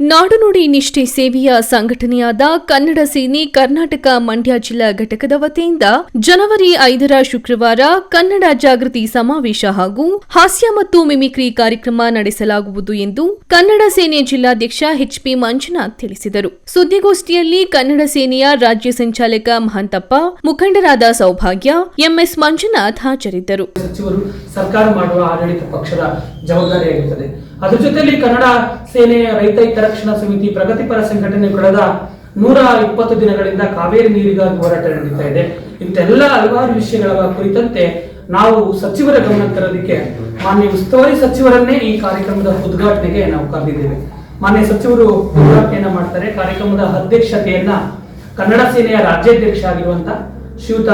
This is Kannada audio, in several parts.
ನಾಡುನುಡಿ ನಿಷ್ಠೆ ಸೇವೆಯ ಸಂಘಟನೆಯಾದ ಕನ್ನಡ ಸೇನೆ ಕರ್ನಾಟಕ ಮಂಡ್ಯ ಜಿಲ್ಲಾ ಘಟಕದ ವತಿಯಿಂದ ಜನವರಿ ಐದರ ಶುಕ್ರವಾರ ಕನ್ನಡ ಜಾಗೃತಿ ಸಮಾವೇಶ ಹಾಗೂ ಹಾಸ್ಯ ಮತ್ತು ಮಿಮಿಕ್ರಿ ಕಾರ್ಯಕ್ರಮ ನಡೆಸಲಾಗುವುದು ಎಂದು ಕನ್ನಡ ಸೇನೆ ಜಿಲ್ಲಾಧ್ಯಕ್ಷ ಎಚ್ಪಿ ಮಂಜುನಾಥ್ ತಿಳಿಸಿದರು. ಸುದ್ದಿಗೋಷ್ಠಿಯಲ್ಲಿ ಕನ್ನಡ ಸೇನೆಯ ರಾಜ್ಯ ಸಂಚಾಲಕ ಮಹಂತಪ್ಪ, ಮುಖಂಡರಾದ ಸೌಭಾಗ್ಯ, ಎಂಎಸ್ ಮಂಜುನಾಥ್ ಹಾಜರಿದ್ದರು. ಅದ್ರ ಜೊತೆಯಲ್ಲಿ ಕನ್ನಡ ಸೇನೆ ರೈತ ಹಿತರಕ್ಷಣಾ ಸಮಿತಿ ಪ್ರಗತಿಪರ ಸಂಘಟನೆ ಕಳೆದ ನೂರ ಇಪ್ಪತ್ತು ದಿನಗಳಿಂದ ಕಾವೇರಿ ನೀರಿಗಾಗಿ ಹೋರಾಟ ನಡೀತಾ ಇದೆ. ಇಂತೆಲ್ಲ ಹಲವಾರು ವಿಷಯಗಳ ಕುರಿತಂತೆ ನಾವು ಸಚಿವರ ಗಮನ ತರೋದಕ್ಕೆ ಮಾನ್ಯ ಉಸ್ತುವಾರಿ ಸಚಿವರನ್ನೇ ಈ ಕಾರ್ಯಕ್ರಮದ ಉದ್ಘಾಟನೆಗೆ ನಾವು ಕರೆದಿದ್ದೇವೆ. ಮಾನ್ಯ ಸಚಿವರು ಉದ್ಘಾಟನೆಯನ್ನ ಮಾಡ್ತಾರೆ. ಕಾರ್ಯಕ್ರಮದ ಅಧ್ಯಕ್ಷತೆಯನ್ನ ಕನ್ನಡ ಸೇನೆಯ ರಾಜ್ಯಾಧ್ಯಕ್ಷ ಆಗಿರುವಂತ ಶ್ರೀಯುತ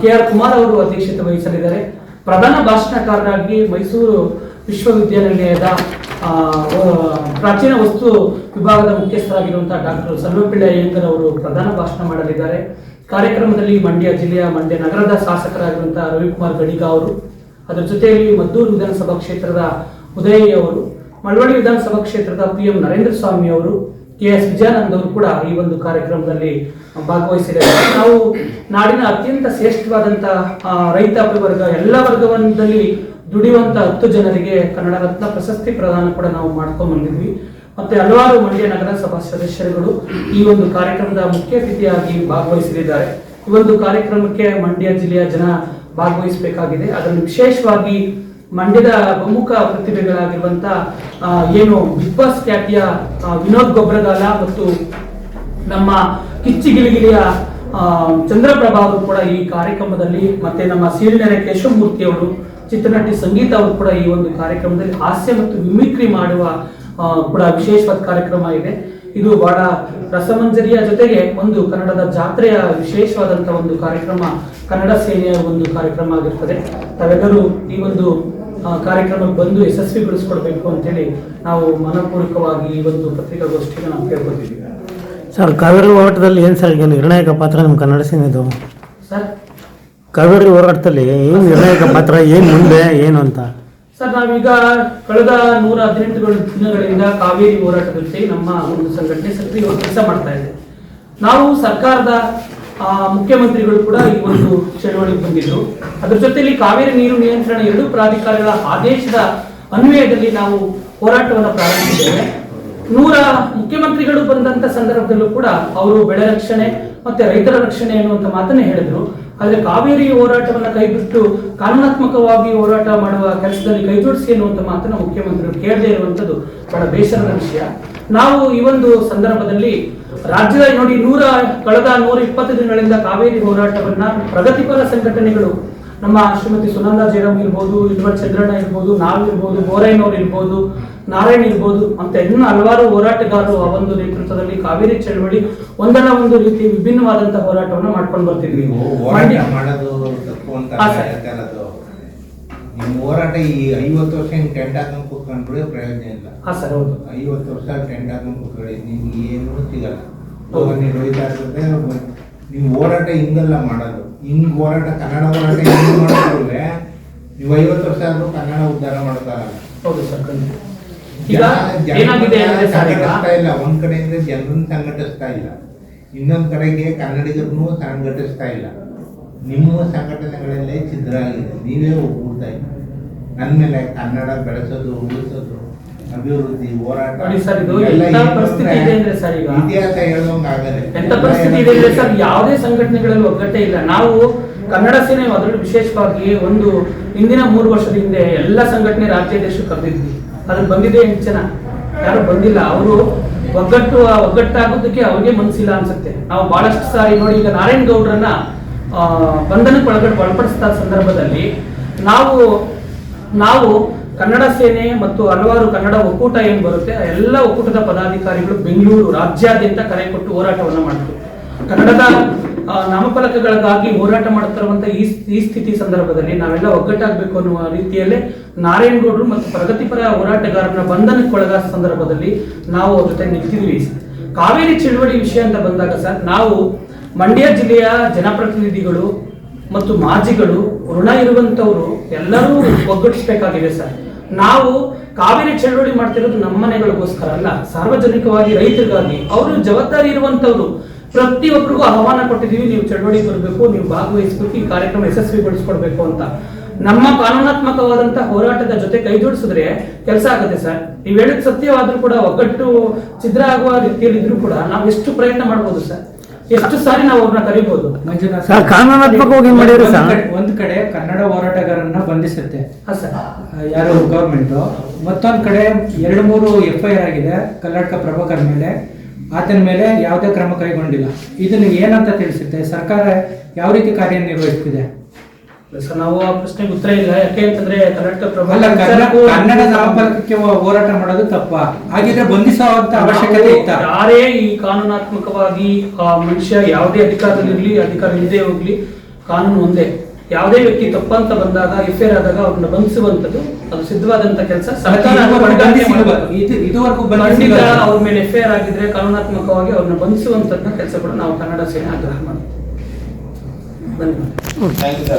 ಕೆ ಆರ್ ಕುಮಾರ್ ಅವರು ಅಧ್ಯಕ್ಷತೆ ವಹಿಸಲಿದ್ದಾರೆ. ಪ್ರಧಾನ ಭಾಷಣಕಾರರಾಗಿ ಮೈಸೂರು ವಿಶ್ವವಿದ್ಯಾನಿಲಯದ ಪ್ರಾಚೀನ ವಸ್ತು ವಿಭಾಗದ ಮುಖ್ಯಸ್ಥರಾಗಿರುವಂತಹ ಡಾಕ್ಟರ್ ಸರ್ವಪಿಳ್ಳ ಅಯ್ಯಂಗರ್ ಅವರು ಪ್ರಧಾನ ಭಾಷಣ ಮಾಡಲಿದ್ದಾರೆ. ಕಾರ್ಯಕ್ರಮದಲ್ಲಿ ಮಂಡ್ಯ ಜಿಲ್ಲೆಯ ಮಂಡ್ಯ ನಗರದ ಶಾಸಕರಾಗಿರುವಂತಹ ರವಿಕುಮಾರ್ ಗಡಿಗ ಅವರು, ಅದರ ಜೊತೆಯಲ್ಲಿ ಮದ್ದೂರು ವಿಧಾನಸಭಾ ಕ್ಷೇತ್ರದ ಉದಯ್ ಅವರು, ಮಳವಳ್ಳಿ ವಿಧಾನಸಭಾ ಕ್ಷೇತ್ರದ ಪಿ ಎಂ ನರೇಂದ್ರ ಸ್ವಾಮಿ ಅವರು ಕೆ ಎಸ್ ವಿಜಯಾನಂದ್ ಅವರು ಕೂಡ ಈ ಒಂದು ಕಾರ್ಯಕ್ರಮದಲ್ಲಿ ಭಾಗವಹಿಸಿದ್ದಾರೆ. ನಾವು ನಾಡಿನ ಅತ್ಯಂತ ಶ್ರೇಷ್ಠವಾದಂತಹ ರೈತ ರೈತಾಪಿ ವರ್ಗ ಎಲ್ಲ ವರ್ಗದಲ್ಲಿ ದುಡಿಯುವಂತ ಹತ್ತು ಜನರಿಗೆ ಕನ್ನಡ ರತ್ನ ಪ್ರಶಸ್ತಿ ಪ್ರದಾನ ಕೂಡ ನಾವು ಮಾಡ್ಕೊಂಡ್ ಬಂದಿದ್ವಿ. ಮತ್ತೆ ಹಲವಾರು ಮಂಡ್ಯ ನಗರಸಭಾ ಸದಸ್ಯರುಗಳು ಈ ಒಂದು ಕಾರ್ಯಕ್ರಮದ ಮುಖ್ಯ ಅತಿಥಿಯಾಗಿ ಭಾಗವಹಿಸಲಿದ್ದಾರೆ. ಈ ಒಂದು ಕಾರ್ಯಕ್ರಮಕ್ಕೆ ಮಂಡ್ಯ ಜಿಲ್ಲೆಯ ಜನ ಭಾಗವಹಿಸಬೇಕಾಗಿದೆ. ಅದನ್ನು ವಿಶೇಷವಾಗಿ ಮಂಡ್ಯದ ಪ್ರಮುಖ ಪ್ರತಿಭೆಗಳಾಗಿರುವಂತ ಏನು ಬಿಗ್ ಬಾಸ್ ಖ್ಯಾತಿಯ ವಿನೋದ್ ಗೊಬ್ಬರಗಾಲ ಮತ್ತು ನಮ್ಮ ಕಿಚ್ಚಿಗಿಲಿಗಿಲಿಯ ಚಂದ್ರಪ್ರಭಾ ಅವರು ಕೂಡ ಈ ಕಾರ್ಯಕ್ರಮದಲ್ಲಿ ಮತ್ತೆ ನಮ್ಮ ಸೀರಿನೆರೆ ಕೇಶವಮೂರ್ತಿ ಅವರು, ಚಿತ್ರನಟಿ ಸಂಗೀತ ಅವರು ಕೂಡ ಈ ಒಂದು ಕಾರ್ಯಕ್ರಮದಲ್ಲಿ ಹಾಸ್ಯ ಮತ್ತು ಮಿಮಿಕ್ರಿ ಮಾಡುವ ಕೂಡ ವಿಶೇಷವಾದ ಕಾರ್ಯಕ್ರಮ ಇದೆ. ಇದು ಬಹಳ ರಸಮಂಜರಿಯ ಜೊತೆಗೆ ಒಂದು ಕನ್ನಡದ ಜಾತ್ರೆಯ ವಿಶೇಷವಾದಂತಹ ಒಂದು ಕಾರ್ಯಕ್ರಮ, ಕನ್ನಡ ಸೇನೆಯ ಒಂದು ಕಾರ್ಯಕ್ರಮ ಆಗಿರ್ತದೆ. ತಾವೆಲ್ಲರೂ ಈ ಒಂದು ಆ, ಕಾರ್ಯಕ್ರಮಕ್ಕೆ ಬಂದು ಯಶಸ್ವಿಗೊಳಿಸ್ಕೊಡ್ಬೇಕು ಅಂತೇಳಿ ನಾವು ಮನಪೂರ್ವಕವಾಗಿ ಈ ಒಂದು ಪತ್ರಿಕಾಗೋಷ್ಠಿಗೆ ನಾವು ಕೇಳ್ಕೊತಿದ್ದೀವಿ ಸರ್ ಕಾವೇರಿ ಹೋರಾಟದಲ್ಲಿ ಏನು ಸರ್ ಈಗ ನಿರ್ಣಾಯಕ ಪಾತ್ರ ನಿಮ್ಮ ಕನ್ನಡ ಸಿನಿಮಾ ಸರ್. ಕಾವೇರಿ ಹೋರಾಟದಲ್ಲಿ ಏನು ನಿರ್ಣಾಯಕ ಪಾತ್ರ ಏನು ಮುಂದೆ ಏನು ಅಂತ? ಸರ್ ನಾವೀಗ ಕಳೆದ ನೂರ ಹದಿನೆಂಟು ದಿನಗಳಿಂದ ಕಾವೇರಿ ಹೋರಾಟದ ಜೊತೆ ನಮ್ಮ ಒಂದು ಸಂಘಟನೆ ಸಕ್ರಿಯವಾಗಿ ಕೆಲಸ ಮಾಡ್ತಾ ಇದೆ. ನಾವು ಸರ್ಕಾರದ ಮುಖ್ಯಮಂತ್ರಿಗಳು ಕೂಡ ಈ ಒಂದು ಚಳವಳಿಗೆ ಬಂದಿದ್ರು. ಅದ್ರ ಜೊತೆಯಲ್ಲಿ ಕಾವೇರಿ ನೀರು ನಿಯಂತ್ರಣ ಎರಡು ಪ್ರಾಧಿಕಾರಗಳ ಆದೇಶದ ಅನ್ವಯದಲ್ಲಿ ನಾವು ಹೋರಾಟವನ್ನು ಪ್ರಾರಂಭಿಸಿದ್ದೇವೆ. ನೂರ ಮುಖ್ಯಮಂತ್ರಿಗಳು ಬಂದಂತ ಸಂದರ್ಭದಲ್ಲೂ ಕೂಡ ಅವರು ಬೆಳೆ ರಕ್ಷಣೆ ಮತ್ತೆ ರೈತರ ರಕ್ಷಣೆ ಅನ್ನುವಂತ ಮಾತನ್ನೇ ಹೇಳಿದ್ರು. ಆದರೆ ಕಾವೇರಿ ಹೋರಾಟವನ್ನ ಕೈಬಿಟ್ಟು ಕಾನೂನಾತ್ಮಕವಾಗಿ ಹೋರಾಟ ಮಾಡುವ ಕೆಲಸದಲ್ಲಿ ಕೈಜೋಡಿಸಿ ಅನ್ನುವಂತ ಮಾತನ್ನು ಮುಖ್ಯಮಂತ್ರಿಗಳು ಕೇಳದೇ ಇರುವಂತದ್ದು ಬಹಳ ಬೇಸರದ ವಿಷಯ. ನಾವು ಈ ಒಂದು ಸಂದರ್ಭದಲ್ಲಿ ರಾಜ್ಯದ ನೋಡಿ ನೂರ ಕಳೆದ ನೂರ ಇಪ್ಪತ್ತು ದಿನಗಳಿಂದ ಕಾವೇರಿ ಹೋರಾಟವನ್ನ ಪ್ರಗತಿಪರ ಸಂಘಟನೆಗಳು ನಮ್ಮ ಶ್ರೀಮತಿ ಸುನಂದಾ ಜಯರಾಮ್ ಇರ್ಬೋದು ಇಲ್ವರ್ ಚಂದ್ರಣ್ಣ ಇರ್ಬೋದು ನಾವಿರ್ಬೋದು ಬೋರೈನವ್ರು ಇರ್ಬೋದು ನಾರಾಯಣ್ ಇರ್ಬೋದು ಅಂತ ಇನ್ನು ಹಲವಾರು ಹೋರಾಟಗಾರರು ಆ ಒಂದು ನೇತೃತ್ವದಲ್ಲಿ ಕಾವೇರಿ ಚಳವಳಿ ಒಂದಲ್ಲ ಒಂದು ರೀತಿ ವಿಭಿನ್ನವಾದಂತಹ ಹೋರಾಟವನ್ನು ಮಾಡ್ಕೊಂಡು ಬರ್ತಿದ್ವಿ. ನಿಮ್ಮ ಹೋರಾಟ ಈ ಐವತ್ತು ವರ್ಷ ಹಿಂಗೆ ಟೆಂಟ್ ಹಾಕೊಂಡು ಕೂತ್ಕೊಂಡ್ರೆ ಪ್ರಯೋಜನ ಇಲ್ಲ. ಹಾಂ ಸರ್ ಹೌದು. ಐವತ್ತು ವರ್ಷ ಟೆಂಟ್ ಹಾಕೊಂಡು ಕೂತ್ಕೊಳ್ಳಿ. ನಿಮ್ಗೆ ಏನು ಸಿಗಲ್ಲ ನೀವು ರೈತ ನೀವು ಹೋರಾಟ ಹಿಂಗಲ್ಲ ಮಾಡೋದು. ಹಿಂಗೆ ಹೋರಾಟ ಕನ್ನಡ ಹೋರಾಟ ಹಿಂಗೆ ಮಾಡಿದ್ರೆ ನೀವು ಐವತ್ತು ವರ್ಷ ಆದರೂ ಕನ್ನಡ ಉದ್ಧಾರ ಮಾಡ್ತಾರಲ್ಲ. ಹೌದು ಸರ್ ಸಂಘಟಿಸ್ತಾ ಇಲ್ಲ. ಒಂದ್ ಕಡೆಯಿಂದ ಜನರನ್ನ ಸಂಘಟಿಸ್ತಾ ಇಲ್ಲ. ಇನ್ನೊಂದ್ ಕಡೆಗೆ ಕನ್ನಡಿಗರನ್ನು ಸಂಘಟಿಸ್ತಾ ಇಲ್ಲ. ನಿಮ್ಮ ಸಂಘಟನೆಗಳಲ್ಲೇ ಛಿದ್ರ ಆಗಿದೆ. ನೀವೇ ಒಗ್ಗೂಡ್ತಾ ಇದ್ದೀವಿ ನನ್ನ ಮೇಲೆ ಕನ್ನಡ ಬೆಳೆಸೋದು ಉಳಿಸೋದು ಅಭಿವೃದ್ಧಿ ಹೋರಾಟ? ಇತಿಹಾಸ ಹೇಳೋಂಗಾಗಲ್ಲ ಎಂತ ಪರಿಸ್ಥಿತಿ ಇದೆ ಅಂದ್ರೆ ಸರ್ ಯಾವುದೇ ಸಂಘಟನೆಗಳಲ್ಲಿ ಒಗ್ಗಟ್ಟೆ ಇಲ್ಲ. ನಾವು ಕನ್ನಡ ಸೇನೆ ಅದರಲ್ಲೂ ವಿಶೇಷವಾಗಿ ಒಂದು ಹಿಂದಿನ ಮೂರು ವರ್ಷದ ಹಿಂದೆ ಎಲ್ಲ ಸಂಘಟನೆ ರಾಜ್ಯಾಧ್ಯಕ್ಷರು ಕರೆದಿದ್ವಿ. ಅದ್ರ ಬಂದಿದೆ ಎಂಟು ಜನ. ಯಾರು ಬಂದಿಲ್ಲ. ಅವರು ಒಗ್ಗಟ್ಟು ಒಗ್ಗಟ್ಟಾಗೋದಕ್ಕೆ ಅವ್ರಿಗೆ ಮನಸ್ಸಿಲ್ಲ ಅನ್ಸುತ್ತೆ. ನಾವು ಬಹಳಷ್ಟು ಸಾರಿ ನೋಡಿ ಈಗ ನಾರಾಯಣ ಗೌಡ್ರನ್ನ ಬಂಧನಕ್ಕೆ ಒಳಗಡೆ ಒಳಪಡಿಸಿದ ಸಂದರ್ಭದಲ್ಲಿ ನಾವು ನಾವು ಕನ್ನಡ ಸೇನೆ ಮತ್ತು ಹಲವಾರು ಕನ್ನಡ ಒಕ್ಕೂಟ ಏನು ಬರುತ್ತೆ, ಎಲ್ಲ ಒಕ್ಕೂಟದ ಪದಾಧಿಕಾರಿಗಳು ಬೆಂಗಳೂರು ರಾಜ್ಯಾದ್ಯಂತ ಕರೆ ಕೊಟ್ಟು ಹೋರಾಟವನ್ನು ಮಾಡಿದ್ರು ಕನ್ನಡದ ನಾಮಫಲಕಗಳಿಗಾಗಿ ಹೋರಾಟ ಮಾಡುತ್ತಿರುವಂತ ಈ ಈ ಸ್ಥಿತಿ ಸಂದರ್ಭದಲ್ಲಿ ನಾವೆಲ್ಲ ಒಗ್ಗಟ್ಟಾಗಬೇಕು ಅನ್ನುವ ರೀತಿಯಲ್ಲೇ ನಾರಾಯಣಗೌಡರು ಮತ್ತು ಪ್ರಗತಿಪರ ಹೋರಾಟಗಾರರ ಬಂಧನಕ್ಕೆ ಒಳಗಾದ ಸಂದರ್ಭದಲ್ಲಿ ನಾವು ಅವ್ರ ಜೊತೆ ನಿಂತಿದ್ವಿ. ಕಾವೇರಿ ಚಳುವಳಿ ವಿಷಯ ಅಂತ ಬಂದಾಗ ಸರ್, ನಾವು ಮಂಡ್ಯ ಜಿಲ್ಲೆಯ ಜನಪ್ರತಿನಿಧಿಗಳು ಮತ್ತು ಮಾಜಿಗಳು ಋಣ ಇರುವಂತವರು ಎಲ್ಲರೂ ಒಗ್ಗಟ್ಟಿಸಬೇಕಾಗಿದೆ ಸರ್. ನಾವು ಕಾವೇರಿ ಚಳವಳಿ ಮಾಡ್ತಿರೋದು ನಮ್ಮ ಮನೆಗಳಿಗೋಸ್ಕರ ಅಲ್ಲ, ಸಾರ್ವಜನಿಕವಾಗಿ ರೈತರಿಗಾಗಿ. ಅವರು ಜವಾಬ್ದಾರಿ ಇರುವಂತವ್ರು ಪ್ರತಿಯೊಬ್ಬರಿಗೂ ಆಹ್ವಾನ ಕೊಟ್ಟಿದ್ದೀವಿ, ನೀವು ಚಳವಳಿ ಬರಬೇಕು ನೀವು ಭಾಗವಹಿಸಬೇಕು, ಈ ಕಾರ್ಯಕ್ರಮ ಯಶಸ್ವಿಗೊಳಿಸ್ಕೊಡ್ಬೇಕು ಅಂತ. ನಮ್ಮ ಕಾನೂನಾತ್ಮಕವಾದಂತ ಹೋರಾಟದ ಜೊತೆ ಕೈ ಜೋಡಿಸಿದ್ರೆ ಕೆಲಸ ಆಗುತ್ತೆ ಸರ್. ನೀವು ಹೇಳಿದ ಸತ್ಯವಾದ್ರೂ ಕೂಡ, ಒಗ್ಗಟ್ಟು ಛಿದ್ರ ಆಗುವ ರೀತಿಯಲ್ಲಿ ಇದ್ರೂ ಕೂಡ ನಾವು ಎಷ್ಟು ಪ್ರಯತ್ನ ಮಾಡ್ಬೋದು ಸರ್. ಎಷ್ಟು ಸಾರಿ ನಾವು ಅವ್ರನ್ನ ಕರಿಬಹುದು ಮಂಜುನಾಥ್ ಸರ್, ಕಾನೂನಾತ್ಮಕವಾಗಿ ಏನ್ ಮಾಡಿದ್ರು ಒಂದ್ ಸರ್? ಕಡೆ- ಒಂದ್ ಕಡೆ ಕನ್ನಡ ಹೋರಾಟಗಾರನ್ನ ಬಂಧಿಸುತ್ತೆ. ಹಾ ಸರ್. ಯಾರು ಗವರ್ಮೆಂಟ್ ಮತ್ತೊಂದ್ ಕಡೆ ಎರಡು ಮೂರು ಎಫ್ ಐ ಆರ್ ಆಗಿದೆ ಕರ್ನಾಟಕ ಪ್ರಭಾಕರ್ ಮೇಲೆ. ಆತನ ಮೇಲೆ ಯಾವುದೇ ಕ್ರಮ ಕೈಗೊಂಡಿಲ್ಲ. ಇದನ್ನ ಏನಂತ ತಿಳಿಸುತ್ತೆ? ಸರ್ಕಾರ ಯಾವ ರೀತಿ ಕಾರ್ಯನಿರ್ವಹಿಸ್ತಿದೆ? ಸರ್ ನಾವು ಆ ಪ್ರಶ್ನೆಗೆ ಉತ್ತರ ಇಲ್ಲ. ಯಾಕೆ ಅಂತಂದ್ರೆ ಕರ್ನಾಟಕ ಪ್ರಭಾ ಅಲ್ಲ ಕನ್ನಡ ಕನ್ನಡ ನಾಮಫಲಕಕ್ಕೆ ಹೋ- ಹೋರಾಟ ಮಾಡೋದು ತಪ್ಪ. ಹಾಗಿದ್ರೆ ಬಂಧಿಸುವಂತ ಅವಶ್ಯಕತೆ ಇತ್ತ? ಯಾರೇ ಈ ಕಾನೂನಾತ್ಮಕವಾಗಿ ಆ ಮನುಷ್ಯ ಯಾವುದೇ ಅಧಿಕಾರದಲ್ಲಿರ್ಲಿ ಅಧಿಕಾರ ಇಲ್ಲದೆ ಹೋಗ್ಲಿ ಕಾನೂನು ಒಂದೇ. ಯಾವುದೇ ವ್ಯಕ್ತಿ ತಪ್ಪಂತ ಬಂದಾಗ ಎಫ್ ಆದಾಗ ಅವ್ರನ್ನ ಬಂಧಿಸುವಂತದ್ದು ಅದು ಸಿದ್ಧವಾದಂತ ಕೆಲಸ. ಸರ್ಕಾರ ಇದುವರೆಗೂ ಹೊಣೆಗಾರಿಕೆ ಬಂಧಿಸಿಲ್ವ? ಮಾಡ್ಬೇಕು. ಇದು- ಇದುವರೆಗೂ ಖಂಡಿತ ಬಂಧಿಸಿಲ್ವ? ಅವ್ರ ಮೇಲೆ ಎಫ್ ಆಗಿದ್ರೆ ಕಾನೂನಾತ್ಮಕವಾಗಿ ಅವ್ರನ್ನ ಬಂಧಿಸುವಂತ ಕೆಲಸ ಕೂಡ ನಾವು ಕನ್ನಡ ಸೇನೆ ಆಗ್ರಹ ಮಾಡ್ತೀವಿ ಧನ್ಯವಾದ.